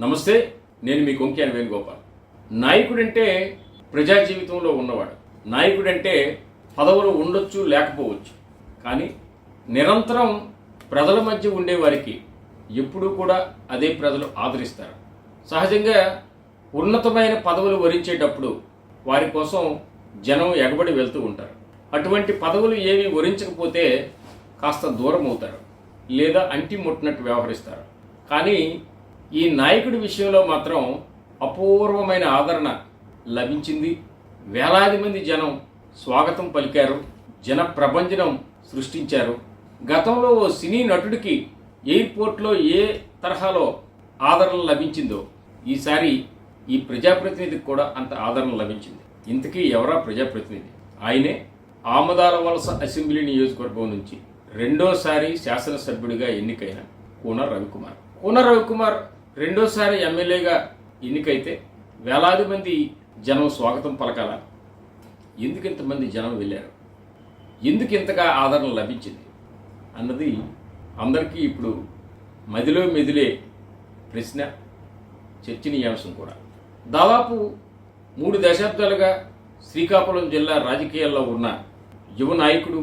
నమస్తే నేను మీ కొంకియాన్ వేణుగోపాల్. నాయకుడంటే ప్రజా జీవితంలో ఉన్నవాడు. నాయకుడంటే పదవులు ఉండొచ్చు లేకపోవచ్చు. కానీ నిరంతరం ప్రజల మధ్య ఉండేవారికి ఎప్పుడూ కూడా అదే ప్రజలు ఆదరిస్తారు. సహజంగా ఉన్నతమైన పదవులు వరించేటప్పుడు వారి కోసం జనం ఎగబడి వెళ్తూ ఉంటారు. అటువంటి పదవులు ఏవి వరించకపోతే కాస్త దూరం అవుతారు లేదా అంటి ముట్టినట్టు వ్యవహరిస్తారు. కానీ ఈ నాయకుడి విషయంలో మాత్రం అపూర్వమైన ఆదరణ లభించింది. వేలాది మంది జనం స్వాగతం పలికారు. జన ప్రభంజనం సృష్టించారు. గతంలో ఓ సినీ నటుడికి ఎయిర్పోర్ట్లో ఏ తరహాలో ఆదరణ లభించిందో ఈసారి ఈ ప్రజాప్రతినిధికి కూడా అంత ఆదరణ లభించింది. ఇంతకీ ఎవరా ప్రజాప్రతినిధి? ఆయనే ఆమదాల వలస అసెంబ్లీ నియోజకవర్గం నుంచి రెండోసారి శాసనసభ్యుడిగా ఎన్నికైన కూన రవికుమార్. కూన రవికుమార్ రెండోసారి ఎమ్మెల్యేగా ఎన్నికైతే వేలాది మంది జనం స్వాగతం పలకాల ఎందుకు ఇంతమంది జనం వెళ్ళారు? ఎందుకు ఇంతగా ఆదరణ లభించింది? అన్నది అందరికీ ఇప్పుడు మదిలో మెదిలే ప్రశ్న చర్చనీయాంశం కూడా. దాదాపు మూడు దశాబ్దాలుగా శ్రీకాకుళం జిల్లా రాజకీయాల్లో ఉన్న యువ నాయకుడు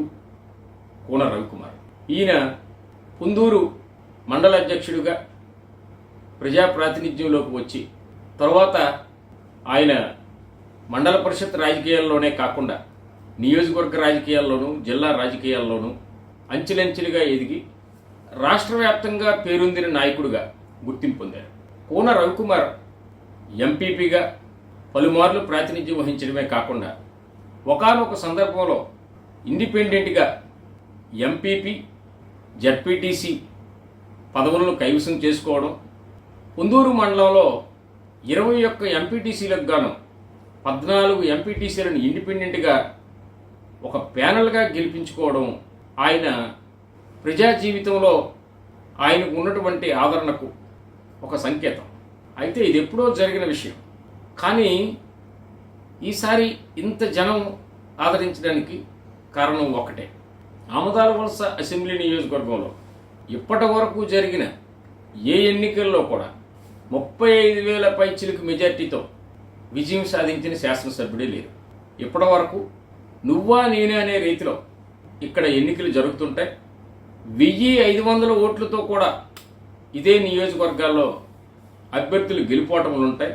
కూన రవికుమార్. ఈయన పుందూరు మండల అధ్యక్షుడిగా ప్రజా ప్రాతినిధ్యంలోకి వచ్చి తర్వాత ఆయన మండల పరిషత్ రాజకీయాల్లోనే కాకుండా నియోజకవర్గ రాజకీయాల్లోనూ జిల్లా రాజకీయాల్లోనూ అంచెలంచెలుగా ఎదిగి రాష్ట్ర వ్యాప్తంగా పేరొందిన నాయకుడిగా గుర్తింపు పొందారు. కూన రవికుమార్ ఎంపీపీగా పలుమార్లు ప్రాతినిధ్యం వహించడమే కాకుండా ఒకానొక సందర్భంలో ఇండిపెండెంట్గా ఎంపీపీ జడ్పీటీసీ పదవులను కైవసం చేసుకోవడం కుందూరు మండలంలో ఇరవై ఒక్క ఎంపీటీసీలకు గాను పద్నాలుగు ఎంపీటీసీలను ఇండిపెండెంట్గా ఒక ప్యానల్గా గెలిపించుకోవడం ఆయన ప్రజా జీవితంలో ఆయనకు ఉన్నటువంటి ఆదరణకు ఒక సంకేతం. అయితే ఇది ఎప్పుడో జరిగిన విషయం. కానీ ఈసారి ఇంత జనం ఆదరించడానికి కారణం ఒకటే. ఆమదాల వలస అసెంబ్లీ నియోజకవర్గంలో ఇప్పటి వరకు జరిగిన ఏ ఎన్నికల్లో కూడా ముప్పై ఐదు వేల పైచిలకు మెజార్టీతో విజయం సాధించిన శాసనసభ్యుడే లేరు. ఇప్పటి వరకు నువ్వా నేనే అనే రీతిలో ఇక్కడ ఎన్నికలు జరుగుతుంటాయి. వెయ్యి ఐదు వందల ఓట్లతో కూడా ఇదే నియోజకవర్గాల్లో అభ్యర్థులు గెలుపోవటములు ఉంటాయి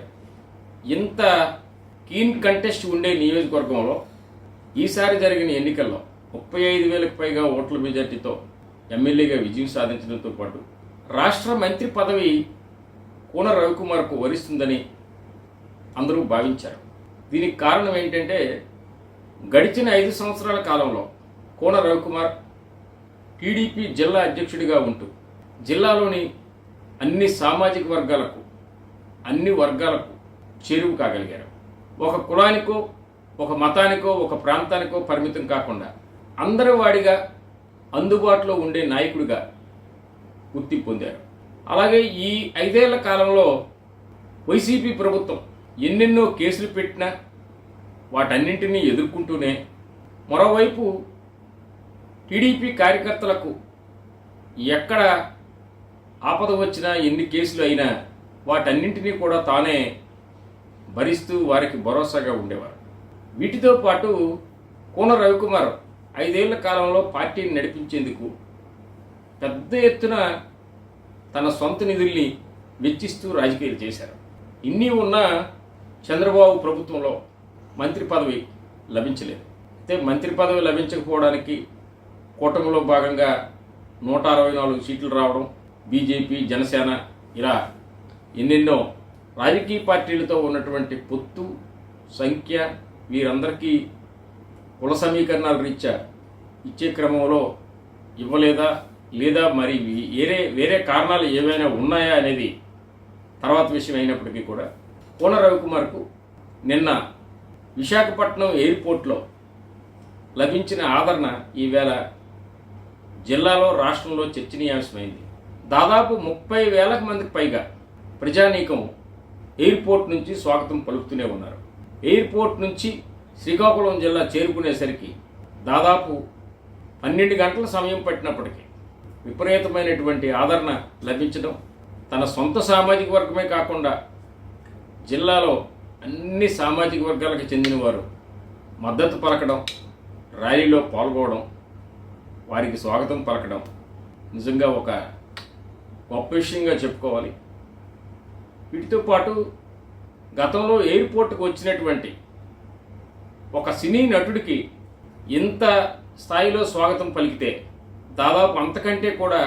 ఇంత కీన్ కంటెస్ట్ ఉండే నియోజకవర్గంలో ఈసారి జరిగిన ఎన్నికల్లో ముప్పై ఐదు వేలకు పైగా ఓట్ల మెజార్టీతో ఎమ్మెల్యేగా విజయం సాధించడంతో పాటు రాష్ట్ర మంత్రి పదవి కూన రవికుమార్కు వరిస్తుందని అందరూ భావించారు. దీనికి కారణం ఏంటంటే గడిచిన ఐదు సంవత్సరాల కాలంలో కోన రవికుమార్ టీడీపీ జిల్లా అధ్యక్షుడిగా ఉంటూ జిల్లాలోని అన్ని సామాజిక వర్గాలకు అన్ని వర్గాలకు చేరువు కాగలిగారు. ఒక కులానికో ఒక మతానికో ఒక ప్రాంతానికో పరిమితం కాకుండా అందరి వాడిగా అందుబాటులో ఉండే నాయకుడిగా గుర్తింపు పొందారు. అలాగే ఈ ఐదేళ్ళ కాలంలో వైసీపీ ప్రభుత్వం ఎన్నెన్నో కేసులు పెట్టినా వాటన్నింటినీ ఎదుర్కొంటూనే మరోవైపు టీడీపీ కార్యకర్తలకు ఎక్కడ ఆపద వచ్చినా ఎన్ని కేసులు అయినా వాటన్నింటినీ కూడా తానే భరిస్తూ వారికి భరోసాగా ఉండేవారు. వీటితో పాటు కోన రవికుమార్ ఐదేళ్ళ కాలంలో పార్టీని నడిపించేందుకు పెద్ద ఎత్తున తన సొంత నిధుల్ని వెచ్చిస్తూ రాజకీయాలు చేశారు. ఇన్ని ఉన్నా చంద్రబాబు ప్రభుత్వంలో మంత్రి పదవి లభించలేదు. అయితే మంత్రి పదవి లభించకపోవడానికి కూటమిలో భాగంగా నూట అరవై నాలుగు సీట్లు రావడం బీజేపీ జనసేన ఇలా ఎన్నెన్నో రాజకీయ పార్టీలతో ఉన్నటువంటి పొత్తు సంఖ్య వీరందరికీ కుల సమీకరణాల రీత్యా ఇచ్చే క్రమంలో ఇవ్వలేదా? లేదా మరి వేరే వేరే కారణాలు ఏమైనా ఉన్నాయా అనేది తర్వాత విషయం అయినప్పటికీ కూడా కోన రవికుమార్కు నిన్న విశాఖపట్నం ఎయిర్పోర్ట్లో లభించిన ఆదరణ ఈవేళ జిల్లాలో రాష్ట్రంలో చర్చనీయాంశమైంది. దాదాపు ముప్పై వేలకు మందికి పైగా ప్రజానీకం ఎయిర్పోర్ట్ నుంచి స్వాగతం పలుకుతూనే ఉన్నారు. ఎయిర్పోర్ట్ నుంచి శ్రీకాకుళం జిల్లా చేరుకునేసరికి దాదాపు పన్నెండు గంటల సమయం పట్టినప్పటికీ విపరీతమైనటువంటి ఆదరణ లభించడం తన సొంత సామాజిక వర్గమే కాకుండా జిల్లాలో అన్ని సామాజిక వర్గాలకు చెందినవారు మద్దతు పలకడం ర్యాలీలో పాల్గొనడం వారికి స్వాగతం పలకడం నిజంగా ఒక గొప్ప విషయంగా చెప్పుకోవాలి. వీటితో పాటు గతంలో ఎయిర్పోర్ట్కి వచ్చినటువంటి ఒక సినీ నటుడికి ఇంత స్థాయిలో స్వాగతం పలికితే దాదాపు అంతకంటే కూడా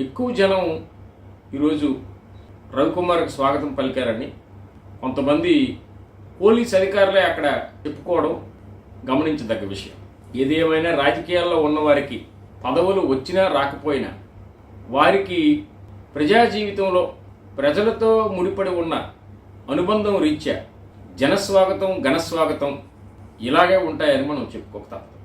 ఎక్కువ జనం ఈరోజు రవికుమార్కి స్వాగతం పలికారని కొంతమంది పోలీస్ అధికారులే అక్కడ చెప్పుకోవడం గమనించదగ్గ విషయం. ఏదేమైనా రాజకీయాల్లో ఉన్నవారికి పదవులు వచ్చినా రాకపోయినా వారికి ప్రజా జీవితంలో ప్రజలతో ముడిపడి ఉన్న అనుబంధం రీత్యా జనస్వాగతం ఘనస్వాగతం ఇలాగే ఉంటాయని మనం చెప్పుకోక తప్పదు.